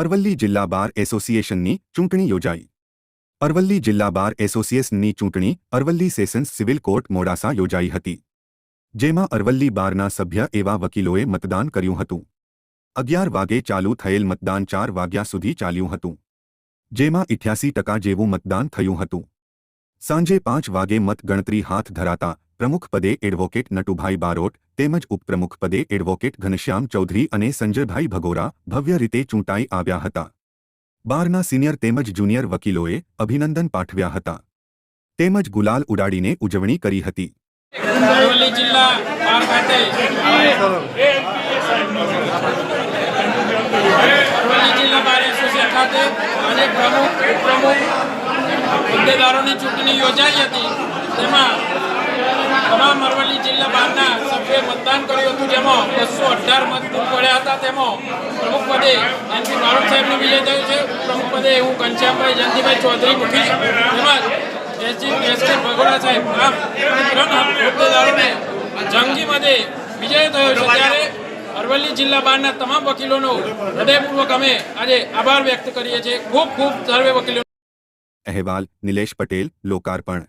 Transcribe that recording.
અરવલ્લી જિલ્લા બાર એસોસિએશનની ચૂંટણી યોજાઈ. અરવલ્લી જિલ્લા બાર એસોસિએશનની ચૂંટણી Aravalli sessions civil court Modasa યોજાઈ હતી. જેમાં અરવલ્લી બારના સભ્ય એવા વકીલોએ મતદાન કર્યું હતું. અગિયાર વાગે ચાલુ થયેલ મતદાન ચાર વાગ્યા સુધી ચાલ્યું હતું. જેમાં ઇઠ્યાસી ટકા જેવું મતદાન થયું હતું. સાંજે પાંચ વાગે મતગણતરી હાથ ધરાતા પ્રમુખ પદે એડવોકેટ નટુભાઈ બારોટ તેમજ ઉપપ્રમુખ પદે એડવોકેટ ઘનશ્યામ ચૌધરી અને સંજયભાઈ ભગોરા ભવ્ય રીતે ચૂંટાઈ આવ્યા હતા. બારના સિનિયર તેમજ જુનિયર વકીલોએ અભિનંદન પાઠવ્યા હતા. તેમજ ગુલાલ ઉડાડીને ઉજવણી કરી હતી. ચૂંટણી યોજાઈ હતી. તેમાં તમામ અરવલ્લી જિલ્લા બારના સભ્યોએ મતદાન કર્યું હતું. જેમાં બસો અઢાર મત પડ્યા હતા. તેમાં પ્રમુખ પદે એનપી બારોટ સાહેબનો વિજય થયો છે. પ્રમુખ પદે હું ઘનશ્યામભાઈ જયંતિભાઈ ચૌધરી મૂકી તેમજ એસજી એસટી ભગોડા સાહેબ. આમ ત્રણ હોદ્દેદારોને જંગી મતે વિજય થયો છે. ત્યારે અરવલ્લી જિલ્લા બહારના તમામ વકીલોનો હૃદયપૂર્વક અમે આજે આભાર વ્યક્ત કરીએ છીએ. ખૂબ ખૂબ સર્વે વકીલો અહેવાલ નિલેશ પટેલ, લોકાર્પણ.